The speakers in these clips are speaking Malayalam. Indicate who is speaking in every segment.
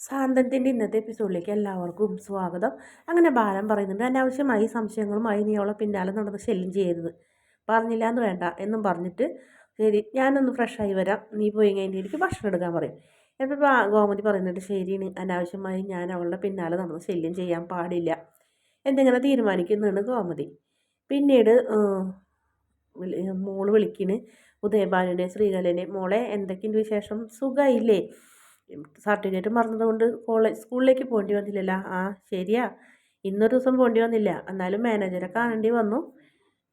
Speaker 1: സാന്തത്തിന്റെ ഇന്നത്തെ എപ്പിസോഡിലേക്ക് എല്ലാവർക്കും സ്വാഗതം. അങ്ങനെ ബാലൻ പറയുന്നുണ്ട് അനാവശ്യമായി സംശയങ്ങളുമായി നീ അവളെ പിന്നാലെ നടന്ന് ശല്യം ചെയ്യരുത്. പറഞ്ഞില്ല എന്ന് വേണ്ട എന്നും പറഞ്ഞിട്ട് ശരി ഞാനൊന്ന് ഫ്രഷായി വരാം. നീ പോയി കഴിഞ്ഞാൽ എനിക്ക് ഭക്ഷണം എടുക്കാൻ പറയും. എന്നിട്ട് ഗോമതി പറയുന്നുണ്ട് ശരിയാണ് അനാവശ്യമായി ഞാൻ അവളുടെ പിന്നാലെ നടന്ന് ശല്യം ചെയ്യാൻ പാടില്ല. എന്തെങ്കിലും തീരുമാനിക്കുന്നതാണ് ഗോമതി. പിന്നീട് മോൾ വിളിക്കണ് ഉദയബാലിനെ ശ്രീകലനെ മോളെ എന്തൊക്കെയുണ്ട് വിശേഷം? സുഖമായില്ലേ സർട്ടിഫിക്കറ്റ് മറന്നതുകൊണ്ട് കോളേജ് സ്കൂളിലേക്ക് പോകേണ്ടി വന്നില്ലല്ലോ. ആ ശരിയാ. ഇന്നൊരു ദിവസം പോകേണ്ടി വന്നില്ല. എന്നാലും മാനേജറെ കാണേണ്ടി വന്നു.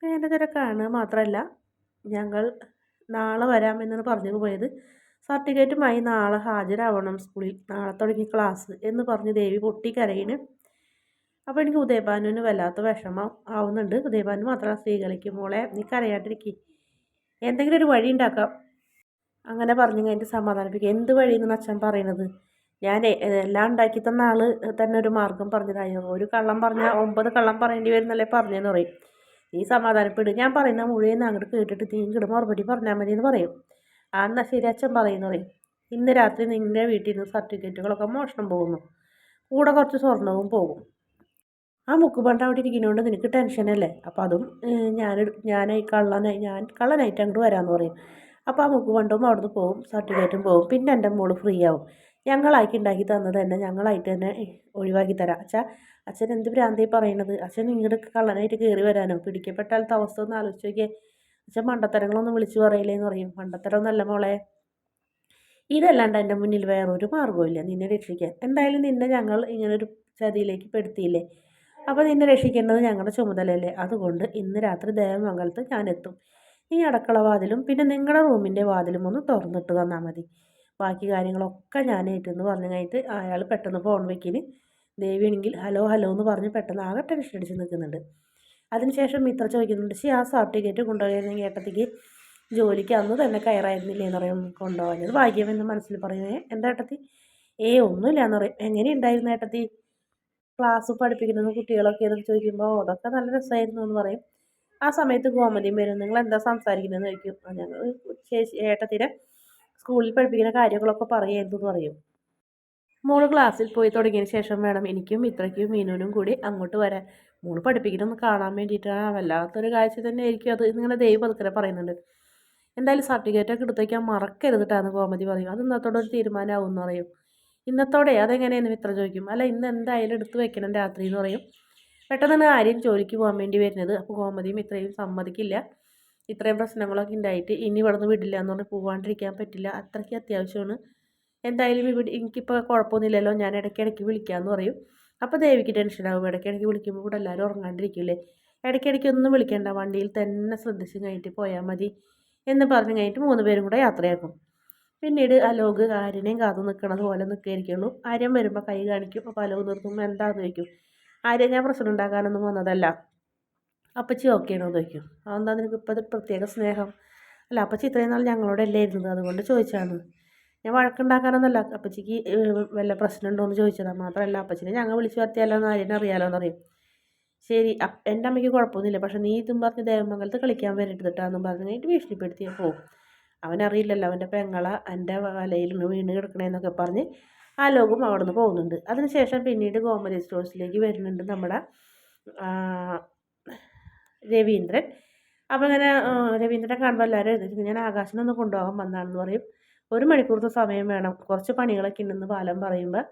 Speaker 1: മാനേജറെ കാണുക മാത്രമല്ല ഞങ്ങൾ നാളെ വരാമെന്നാണ് പറഞ്ഞു പോയത്. സർട്ടിഫിക്കറ്റുമായി നാളെ ഹാജരാവണം സ്കൂളിൽ. നാളെ തുടങ്ങി ക്ലാസ് എന്ന് പറഞ്ഞ് ദേവി പൊട്ടി പൊട്ടിക്കരയിന് അപ്പോൾ എനിക്ക് ഉദയഭാനുവിന് വല്ലാത്ത വിഷമം ആവുന്നുണ്ട്. ഉദയഭാനു മാത്രമല്ല സ്ത്രീകളിക്ക് മോളെ നീ കരയാണ്ടിരിക്കും. എന്തെങ്കിലും ഒരു വഴി ഉണ്ടാക്കാം. അങ്ങനെ പറഞ്ഞു കഴിഞ്ഞിട്ട് സമാധാനിപ്പിക്കുക എന്ത് വഴിയെന്ന് അച്ഛൻ പറയുന്നത് ഞാൻ എല്ലാം ഉണ്ടാക്കി തന്ന ആൾ തന്നെ ഒരു മാർഗം പറഞ്ഞതായി? ഒരു കള്ളം പറഞ്ഞാൽ ഒമ്പത് കള്ളം പറയേണ്ടി വരുന്നല്ലേ പറഞ്ഞെന്ന് പറയും. നീ സമാധാനപ്പെടും. ഞാൻ പറയുന്ന മുഴുവൻ അങ്ങോട്ട് കേട്ടിട്ട് നീ ഇങ്ങോട്ട് മറുപടി പറഞ്ഞാൽ മതി എന്ന് പറയും. ആ എന്നാൽ ശരി അച്ഛൻ പറയുന്നു പറയും. ഇന്ന് രാത്രി നിന്റെ വീട്ടിൽ നിന്ന് സർട്ടിഫിക്കറ്റുകളൊക്കെ മോഷണം പോകുന്നു. കൂടെ കുറച്ച് സ്വർണവും പോകും. ആ മുക്കുപണ്ട് അവിടെ ഇരിക്കുന്നതുകൊണ്ട് നിനക്ക് ടെൻഷനല്ലേ? അപ്പോൾ അതും ഞാൻ ഞാനായി കള്ളനായി ഞാൻ കള്ളനായിട്ട് അങ്ങോട്ട് വരാമെന്ന് പറയും. അപ്പോൾ ആ മുക്ക് കൊണ്ടും അവിടുന്ന് പോകും സർട്ടിഫിക്കറ്റും പോകും പിന്നെ എന്റെ മോൾ ഫ്രീ ആവും. ഞങ്ങളായിട്ട് ഉണ്ടാക്കി തന്നത് തന്നെ ഞങ്ങളായിട്ട് തന്നെ ഒഴിവാക്കി തരാം. അച്ഛാ അച്ഛൻ എന്ത് ഭ്രാന്തി പറയണത്? അച്ഛൻ ഇങ്ങോട്ട് കള്ളനായിട്ട് കയറി വരാനോ? പിടിക്കപ്പെട്ടാലത്തെ അവസ്ഥ ഒന്ന് ആലോചിച്ച് നോക്കിയേ. അച്ഛൻ മണ്ടത്തരങ്ങളൊന്നും വിളിച്ചു പറയില്ലേന്ന് പറയും. മണ്ടത്തരം നല്ല മോളെ. ഇതല്ലാണ്ട് എന്റെ മുന്നിൽ വേറൊരു മാർഗമില്ല നിന്നെ രക്ഷിക്കാൻ. എന്തായാലും നിന്നെ ഞങ്ങൾ ഇങ്ങനൊരു ചതിയിലേക്ക് പെടുത്തിയില്ലേ? അപ്പോൾ നിന്നെ രക്ഷിക്കേണ്ടത് ഞങ്ങളുടെ ചുമതലയല്ലേ? അതുകൊണ്ട് ഇന്ന് രാത്രി ദേവമംഗലത്ത് ഞാനെത്തും ഈ അടക്കള വാതിലും പിന്നെ നിങ്ങളുടെ റൂമിന്റെ വാതിലും ഒന്ന് തുറന്നിട്ട് തന്നാൽ മതി. ബാക്കി കാര്യങ്ങളൊക്കെ ഞാൻ ഏറ്റെന്ന് പറഞ്ഞു കഴിഞ്ഞിട്ട് അയാൾ പെട്ടെന്ന് ഫോൺ വെക്കിന്. ദേവിയാണെങ്കിൽ ഹലോ ഹലോ എന്ന് പറഞ്ഞ് പെട്ടെന്ന് ആകെ ടെൻഷൻ അടിച്ച് നിൽക്കുന്നുണ്ട്. അതിനുശേഷം മിത്ര ചോദിക്കുന്നുണ്ട് ശരി ആ സർട്ടിഫിക്കറ്റ് കൊണ്ടുപോയിരുന്നെങ്കിൽ ഏട്ടത്തേക്ക്? ജോലിക്ക് അന്ന് തന്നെ കയറായിരുന്നില്ലേ? എന്ന് പറയും കൊണ്ടുപോകാൻ ഭാഗ്യം എന്ന് മനസ്സിൽ പറയുന്നത് എന്താ ഏട്ടത്തി? ഏ ഒന്നുമില്ല എന്ന് പറയും. എങ്ങനെയുണ്ടായിരുന്നു ഏട്ടത്തി? ക്ലാസ് പഠിപ്പിക്കുന്നത് കുട്ടികളൊക്കെ? ചോദിക്കുമ്പോൾ അതൊക്കെ നല്ല രസമായിരുന്നു എന്ന് പറയും. ആ സമയത്ത് ഗോമതിയും വരും. നിങ്ങൾ എന്താ സംസാരിക്കുന്നതെന്ന് ചോദിക്കും. ഞങ്ങൾ ചേച്ചി ഏട്ടത്തിനെ സ്കൂളിൽ പഠിപ്പിക്കുന്ന കാര്യങ്ങളൊക്കെ എന്ന് പറയും. മോൾ ക്ലാസ്സിൽ പോയി തുടങ്ങിയതിന് ശേഷം വേണം എനിക്കും ഇത്രയ്ക്കും മീനുവിനും കൂടി അങ്ങോട്ട് വരാൻ. മോൾ പഠിപ്പിക്കണമെന്ന് കാണാൻ വേണ്ടിയിട്ടാണ്. വല്ലാത്തൊരു കാഴ്ച തന്നെ ആയിരിക്കും അത് ഇങ്ങനെ ദൈവം പതുക്കനെ പറയുന്നുണ്ട്. എന്തായാലും സർട്ടിഫിക്കറ്റൊക്കെ ഒക്കെ വയ്ക്കാൻ മറക്കരുതിട്ടാണ് ഗോമതി പറയും അത് ഇന്നത്തോടെ ഒരു തീരുമാനമാവും എന്ന് പറയും. ഇന്നത്തോടെ അതെങ്ങനെയെന്ന് മിത്ര ചോദിക്കും. അല്ല ഇന്ന് എന്തായാലും എടുത്ത് വെക്കണം രാത്രി എന്ന് പറയും. പെട്ടെന്നാണ് ആര്യം ജോലിക്ക് പോകാൻ വേണ്ടി വരുന്നത്. അപ്പോൾ ഗോമതിയും ഇത്രയും സമ്മതിക്കില്ല. ഇത്രയും പ്രശ്നങ്ങളൊക്കെ ഉണ്ടായിട്ട് ഇനി ഇവിടെ നിന്ന് വിടില്ല എന്ന് പറഞ്ഞ് പോകാണ്ടിരിക്കാൻ പറ്റില്ല. അത്രയ്ക്ക് അത്യാവശ്യമാണ് എന്തായാലും ഇവിടെ എനിക്കിപ്പോൾ കുഴപ്പമൊന്നുമില്ലല്ലോ. ഞാൻ ഇടയ്ക്കിടയ്ക്ക് വിളിക്കാമെന്ന് പറയും. അപ്പോൾ ദേവിക്ക് ടെൻഷനാകും ഇടയ്ക്കിടയ്ക്ക് വിളിക്കുമ്പോൾ ഇവിടെ എല്ലാവരും ഉറങ്ങാണ്ടിരിക്കില്ലേ? ഇടയ്ക്കിടയ്ക്ക് ഒന്നും വിളിക്കേണ്ട. വണ്ടിയിൽ തന്നെ ശ്രദ്ധിച്ച് കഴിഞ്ഞിട്ട് പോയാൽ മതി എന്ന് പറഞ്ഞ് കഴിഞ്ഞിട്ട് മൂന്ന് പേരും കൂടെ യാത്രയാക്കും. പിന്നീട് അലോക് ആര്യനെയും കാത്തു നിൽക്കണത് പോലെ നിൽക്കുകയായിരിക്കുള്ളൂ ആര്യൻ വരുമ്പോൾ കൈ കാണിക്കും. അപ്പോൾ അലോക് നിർത്തുമ്പോൾ എന്താണെന്ന് ചോദിക്കും? ആര്യ ഞാൻ പ്രശ്നം ഉണ്ടാക്കാനൊന്നും വന്നതല്ല. അപ്പച്ചി ഓക്കെ ആണോ എന്ന് ചോദിക്കും. അതെന്താ നിനക്ക് ഇപ്പോൾ പ്രത്യേക സ്നേഹം? അല്ല അപ്പച്ചി ഇത്രയും നാൾ ഞങ്ങളോടല്ലേ ഇരുന്നത്? അതുകൊണ്ട് ചോദിച്ചാണ്. ഞാൻ വഴക്കുണ്ടാക്കാനൊന്നുമല്ല. അപ്പച്ചിക്ക് വല്ല പ്രശ്നമുണ്ടോ എന്ന് ചോദിച്ചതാണ് മാത്രമല്ല അപ്പച്ചിനെ ഞങ്ങൾ വിളിച്ചു വരുത്തിയാലോ എന്ന് ആര്യനെ അറിയാലോ എന്നറിയും ശരി എന്റെ അമ്മയ്ക്ക് കുഴപ്പമൊന്നുമില്ല. പക്ഷെ നീ ഇതും പറഞ്ഞ് ദേവമംഗലത്ത് കളിക്കാൻ വരരുതിട്ടാന്നും പറഞ്ഞു കഴിഞ്ഞിട്ട് ഭീഷണിപ്പെടുത്തിയപ്പോൾ അവനറിയില്ലല്ലോ അവന്റെ പെങ്ങള എന്റെ വലയിൽ വീണ് കിടക്കണേന്നൊക്കെ പറഞ്ഞ് ആ ലോകം അവിടെ നിന്ന് പോകുന്നുണ്ട് അതിനുശേഷം പിന്നീട് ഗോമതി സ്റ്റോഴ്സിലേക്ക് വരുന്നുണ്ട് നമ്മുടെ രവീന്ദ്രൻ. അപ്പോൾ ഇങ്ങനെ രവീന്ദ്രനെ കാണുമ്പോൾ എല്ലാവരും ഞാൻ ആകാശനൊന്ന് കൊണ്ടുപോകാൻ വന്നാണെന്ന് പറയും. ഒരു മണിക്കൂറത്തെ സമയം വേണം. കുറച്ച് പണികളൊക്കെ ഉണ്ടെന്ന് ബാലൻ പറയുമ്പോൾ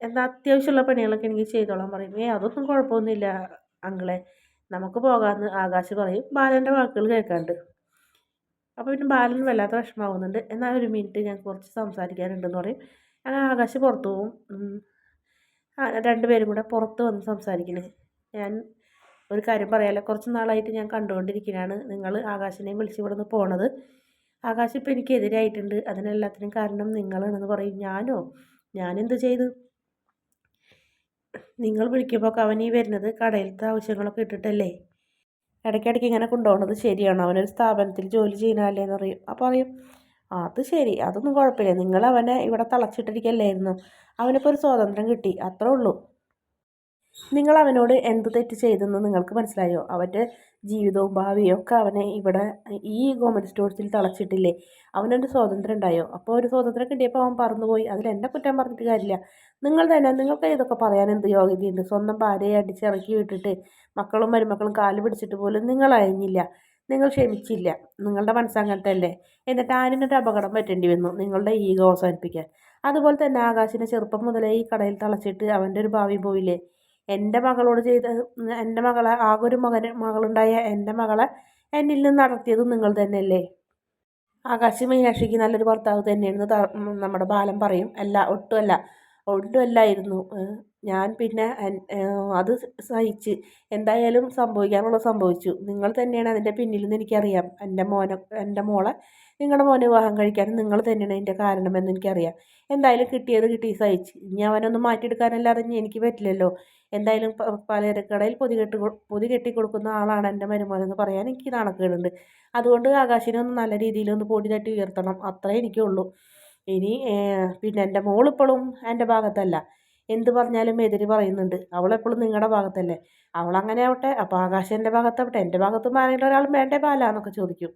Speaker 1: എന്താ അത്യാവശ്യമുള്ള പണികളൊക്കെ എനിക്ക് ചെയ്തോളാൻ പറയും. ഏ അതൊന്നും കുഴപ്പമൊന്നുമില്ല അങ്കിളെ. നമുക്ക് പോകാമെന്ന് ആകാശ് പറയും. ബാലന്റെ വാക്കുകൾ കേൾക്കാണ്ട്. അപ്പോൾ പിന്നെ ബാലന് വല്ലാത്ത വിഷമാവുന്നുണ്ട് എന്നാൽ ഒരു മിനിറ്റ് ഞാൻ കുറച്ച് സംസാരിക്കാനുണ്ടെന്ന് പറയും. അങ്ങനെ ആകാശ് പുറത്തു പോവും. രണ്ടുപേരും കൂടെ പുറത്ത് വന്ന് സംസാരിക്കണേ. ഞാൻ ഒരു കാര്യം പറയാമല്ലോ കുറച്ച് നാളായിട്ട് ഞാൻ കണ്ടുകൊണ്ടിരിക്കുകയാണ് നിങ്ങൾ ആകാശിനെയും വിളിച്ച് ഇവിടെ നിന്ന് പോണത്. ആകാശ് ഇപ്പോൾ എനിക്കെതിരായിട്ടുണ്ട്. അതിനെല്ലാത്തിനും കാരണം നിങ്ങളാണെന്ന് പറയും. ഞാനോ? ഞാനെന്ത് ചെയ്തു? നിങ്ങൾ വിളിക്കുമ്പോൾ അവൻ വരുന്നത് കടയിലത്തെ ആവശ്യങ്ങളൊക്കെ ഇട്ടിട്ടല്ലേ? ഇടയ്ക്കിടയ്ക്ക് ഇങ്ങനെ കൊണ്ടുപോകുന്നത് ശരിയാണോ. അവനൊരു സ്ഥാപനത്തിൽ ജോലി ചെയ്യുന്നതല്ലേ എന്ന് പറയും. അപ്പോൾ പറയും അത് ശരി. അതൊന്നും കുഴപ്പമില്ല. നിങ്ങൾ അവനെ ഇവിടെ തളച്ചിട്ടിരിക്കല്ലായിരുന്നു. അവനിപ്പോൾ ഒരു സ്വാതന്ത്ര്യം കിട്ടി. അത്രേ ഉള്ളൂ. നിങ്ങൾ അവനോട് എന്ത് തെറ്റ് ചെയ്തെന്ന് നിങ്ങൾക്ക് മനസ്സിലായോ? അവന്റെ ജീവിതവും ഭാവിയും ഒക്കെ അവനെ ഇവിടെ ഈ ഗവൺമെന്റ് സ്റ്റോഴ്സിൽ തളച്ചിട്ടില്ലേ? അവനൊരു സ്വാതന്ത്ര്യം ഉണ്ടായോ? അപ്പോൾ ഒരു സ്വാതന്ത്ര്യം കിട്ടിയപ്പോൾ അവൻ പറന്നുപോയി. അതിൽ എന്നെ കുറ്റം പറഞ്ഞിട്ട് കാര്യമില്ല. നിങ്ങൾ തന്നെ നിങ്ങൾക്ക് ഇതൊക്കെ പറയാൻ എന്ത് യോഗ്യതയുണ്ട്? സ്വന്തം ഭാര്യയെ അടിച്ചിറക്കി വിട്ടിട്ട് മക്കളും മരുമക്കളും കാൽ പിടിച്ചിട്ട് പോലും നിങ്ങൾ അയഞ്ഞില്ല. നിങ്ങൾ ക്ഷമിച്ചില്ല. നിങ്ങളുടെ മനസ്സങ്ങനത്തെ അല്ലേ എന്നിട്ട് ആനിനൊരു അപകടം പറ്റേണ്ടി വന്നു? നിങ്ങളുടെ ഈഗോ അവസാനിപ്പിക്കാൻ. അതുപോലെ തന്നെ ആകാശിനെ ചെറുപ്പം മുതലേ ഈ കടയിൽ തളച്ചിട്ട് അവന്റെ ഒരു ഭാവി പോയില്ലേ എന്റെ മകളോട് ചെയ്ത എന്റെ മകളെ ആകെ ഒരു മകന് മകളുണ്ടായ എന്റെ മകളെ എന്നിൽ നിന്ന് നടത്തിയത് നിങ്ങൾ തന്നെയല്ലേ? ആകാശ് മീനാക്ഷിക്ക് നല്ലൊരു ഭർത്താവ് തന്നെയായിരുന്നു നമ്മുടെ ബാലൻ പറയും. അല്ല ഒട്ടുമല്ല. ഒട്ടുമല്ലായിരുന്നു ഞാൻ പിന്നെ അത് സഹിച്ച് എന്തായാലും സംഭവിക്കാനുള്ളത് സംഭവിച്ചു. നിങ്ങൾ തന്നെയാണ് അതിന്റെ പിന്നിലെന്ന് എനിക്കറിയാം. എന്റെ മോനെ എന്റെ മോളെ നിങ്ങളുടെ മോനെ വിവാഹം കഴിക്കാൻ നിങ്ങൾ തന്നെയാണ് അതിന്റെ കാരണമെന്ന് എനിക്കറിയാം. എന്തായാലും കിട്ടിയത് കിട്ടി സഹിച്ച്. ഇനി അവനൊന്നും മാറ്റിയെടുക്കാനല്ലാതെ എനിക്ക് പറ്റില്ലല്ലോ. എന്തായാലും പലചരക്കടയിൽ പൊതി കെട്ടി പൊതി കെട്ടി കൊടുക്കുന്ന ആളാണ് എന്റെ മരുമോനെന്ന് പറയാൻ എനിക്ക് നാണക്കേടുണ്ട്. അതുകൊണ്ട് ആകാശിനെ ഒന്ന് നല്ല രീതിയിലൊന്ന് പൊടി തട്ടി ഉയർത്തണം. അത്രേ എനിക്കുള്ളൂ. ഇനി പിന്നെ എന്റെ മോളിപ്പോഴും എന്റെ ഭാഗത്തല്ല. എന്ത് പറഞ്ഞാലും എതിര് പറയുന്നുണ്ട്. അവളെപ്പോഴും നിങ്ങളുടെ ഭാഗത്തല്ലേ. അവളങ്ങനെ ആവട്ടെ അപ്പോൾ ആകാശം എന്റെ ഭാഗത്താവട്ടെ. എന്റെ ഭാഗത്തും ആരെങ്കിലും ഒരാൾ വേണ്ടേ ബാലാന്നൊക്കെ ചോദിക്കും.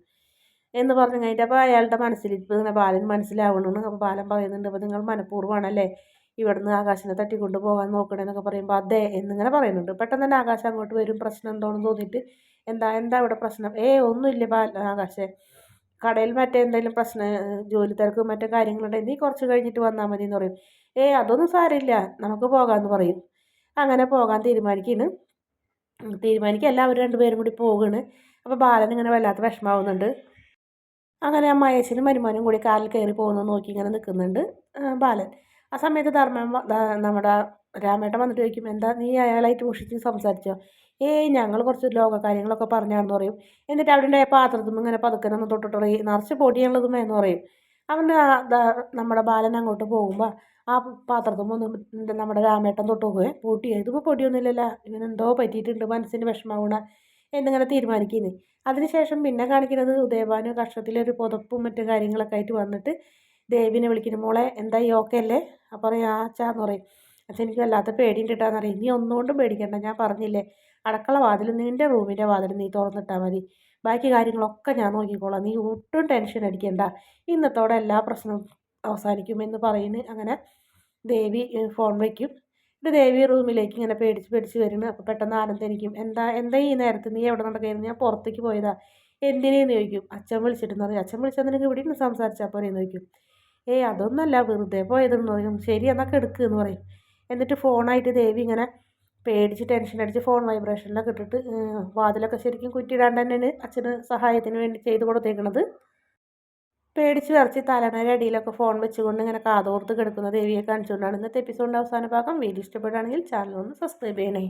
Speaker 1: എന്ന് പറഞ്ഞു കഴിഞ്ഞിട്ട് അപ്പോൾ അയാളുടെ മനസ്സിൽ ഇപ്പോൾ ഇങ്ങനെ ബാലൻ മനസ്സിലാവണമെന്ന് അപ്പോൾ ബാലൻ പറയുന്നുണ്ട്. അപ്പോൾ നിങ്ങൾ മനഃപൂർവമാണല്ലേ ഇവിടുന്ന് ആകാശിനെ തട്ടിക്കൊണ്ട് പോകാൻ നോക്കണേന്നൊക്കെ പറയുമ്പോൾ അതെ എന്നിങ്ങനെ പറയുന്നുണ്ട്. പെട്ടെന്ന് തന്നെ ആകാശം അങ്ങോട്ട് വരും. പ്രശ്നം എന്തോന്ന് തോന്നിയിട്ട് എന്താ എന്താ ഇവിടെ പ്രശ്നം? ഏ ഒന്നുമില്ല ബാല ആകാശേ. കടയിൽ മറ്റേ എന്തെങ്കിലും പ്രശ്നം ജോലി തിരക്കും മറ്റേ കാര്യങ്ങളുണ്ടെങ്കിൽ നീ കുറച്ച് കഴിഞ്ഞിട്ട് വന്നാൽ മതി എന്ന് പറയും. ഏ അതൊന്നും സാരമില്ല. നമുക്ക് പോകാമെന്ന് പറയും. അങ്ങനെ പോകാൻ തീരുമാനിക്കുന്നു തീരുമാനിക്കുക. എല്ലാവരും രണ്ടുപേരും കൂടി പോകുകയാണ് അപ്പോൾ ബാലൻ ഇങ്ങനെ വല്ലാത്ത വിഷമാവുന്നുണ്ട് അങ്ങനെ അമ്മായച്ചനും മരുമാനും കൂടി കാറിൽ കയറി പോകുന്നത് നോക്കി ഇങ്ങനെ നിൽക്കുന്നുണ്ട് ബാലൻ. ആ സമയത്ത് ധർമ്മം നമ്മുടെ രാമേട്ടൻ വന്നിട്ട് ചോദിക്കും എന്താ നീ അയാളായിട്ട് മുഷിച്ച് സംസാരിച്ചോ? ഏയ് ഞങ്ങൾ കുറച്ച് ലോക കാര്യങ്ങളൊക്കെ പറഞ്ഞാണെന്ന് പറയും. എന്നിട്ട് അവിടെ പാത്രത്തിൽ ഇങ്ങനെ പതുക്കനൊന്ന് തൊട്ടിട്ട് നിറച്ച് പൊടിയുള്ളതും എന്ന് പറയും. അവന് നമ്മുടെ ബാലൻ അങ്ങോട്ട് പോകുമ്പോൾ ആ പാത്രത്തിൽ ഒന്ന് നമ്മുടെ രാമേട്ടൻ തൊട്ട് പോകുകയും പൊട്ടി ഇതിപ്പോൾ പൊടിയൊന്നുമില്ലല്ലോ. ഇവനെന്തോ പറ്റിയിട്ടുണ്ട് മനസ്സിന് വിഷമാവണ എന്നിങ്ങനെ തീരുമാനിക്കുന്നത് അതിനുശേഷം പിന്നെ കാണിക്കുന്നത് ഉദയഭാനു കക്ഷത്തിലൊരു പുതപ്പും മറ്റു കാര്യങ്ങളൊക്കെ ആയിട്ട് വന്നിട്ട് ദേവിനെ വിളിക്കുന്നു മോളെ എന്താ ഈ ഓക്കെ അല്ലേ അപ്പോൾ പറയും ആ ചാന്ന് പറയും. അച്ഛൻ എനിക്ക് വല്ലാത്ത പേടിയും കിട്ടാന്ന് പറയും ഇനി ഒന്നുകൊണ്ടും പേടിക്കണ്ട. ഞാൻ പറഞ്ഞില്ലേ അടക്കള വാതിൽ നിന്റെ റൂമിന്റെ വാതിൽ നീ തുറന്നിട്ടാൽ മതി. ബാക്കി കാര്യങ്ങളൊക്കെ ഞാൻ നോക്കിക്കോളാം. നീ ഒട്ടും ടെൻഷൻ അടിക്കണ്ട. ഇന്നത്തോടെ എല്ലാ പ്രശ്നവും അവസാനിക്കുമെന്ന് പറയുന്നു. അങ്ങനെ ദേവി ഫോൺ വയ്ക്കും ഇത് ദേവി റൂമിലേക്ക് ഇങ്ങനെ പേടിച്ച് പേടിച്ച് വരുന്നു. അപ്പോൾ പെട്ടെന്ന് ആനന്ദനിക്കും എന്താ എന്താ ഈ നേരത്ത്? നീ എവിടെ നടക്കായിരുന്നു? ഞാൻ പുറത്തേക്ക് പോയതാ. എന്തിനേന്ന്? ചോദിക്കും. അച്ഛൻ വിളിച്ചിട്ടെന്ന് പറയും. അച്ഛൻ വിളിച്ചാൽ നിനക്ക് ഇവിടെ നിന്ന് സംസാരിച്ചാൽ പോരെയെന്ന് ചോദിക്കും. ഏയ് അതൊന്നല്ല. വെറുതെ പോയതെന്ന് പറയും ശരി എന്നാൽ എടുക്കുക എന്ന് പറയും. എന്നിട്ട് ഫോണായിട്ട് ദേവി ഇങ്ങനെ പേടിച്ച് ടെൻഷൻ അടിച്ച് ഫോൺ വൈബ്രേഷനിലൊക്കെ ഇട്ടിട്ട് വാതിലൊക്കെ ശരിക്കും കുറ്റിയിടാണ്ട് തന്നെയാണ് അച്ഛന് സഹായത്തിന് വേണ്ടി ചെയ്ത് കൊടുത്തേക്കണത്. പേടിച്ച് വിറച്ച് തലനര അടിയിലൊക്കെ ഫോൺ വെച്ചുകൊണ്ട് ഇങ്ങനെ കാതോർത്ത് കിടക്കുന്ന ദേവിയെ കാണിച്ചുകൊണ്ടാണ് ഇന്നത്തെ എപ്പിസോഡിന്റെ അവസാന ഭാഗം. വീഡിയോ ഇഷ്ടപ്പെടുകയാണെങ്കിൽ ചാനൽ ഒന്ന് സബ്സ്ക്രൈബ് ചെയ്യണേ.